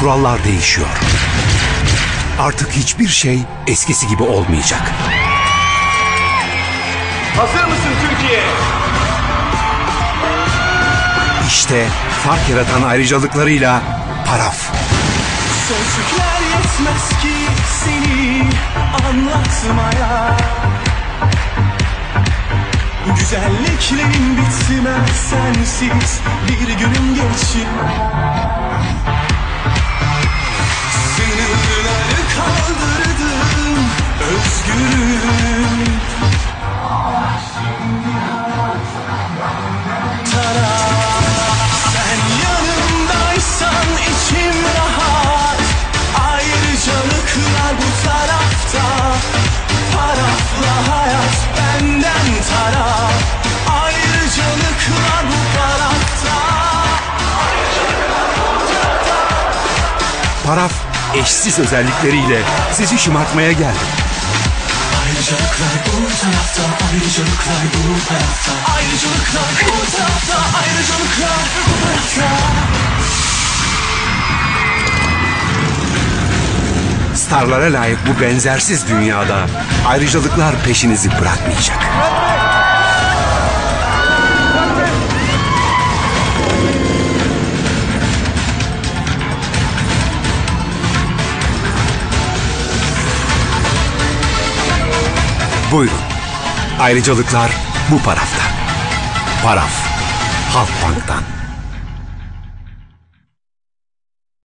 kurallar değişiyor. Artık hiçbir şey eskisi gibi olmayacak. Hazır mısın Türkiye? İşte fark yaratan ayrıcalıklarıyla Paraf. Sözcükler yetmez ki seni anlatmaya Güzelliklerin bitmez sensiz bir günüm geçin özgürüm Sen yanımdaysan içim rahat. Ayrıcalıklar bu tarafta. Parafla hayat benden taraf Ayrıcalıklar bu tarafta. Paraf eşsiz özellikleriyle sizi şımartmaya geldi. Ayrıcalıklar bu tarafta Ayrıcalıklar bu tarafta Ayrıcalıklar bu tarafta Ayrıcalıklar bu tarafta Starlara layık bu benzersiz dünyada ayrıcalıklar peşinizi bırakmayacak. Buyurun. Ayrıcalıklar bu parafta. Paraf. Halkbank'tan.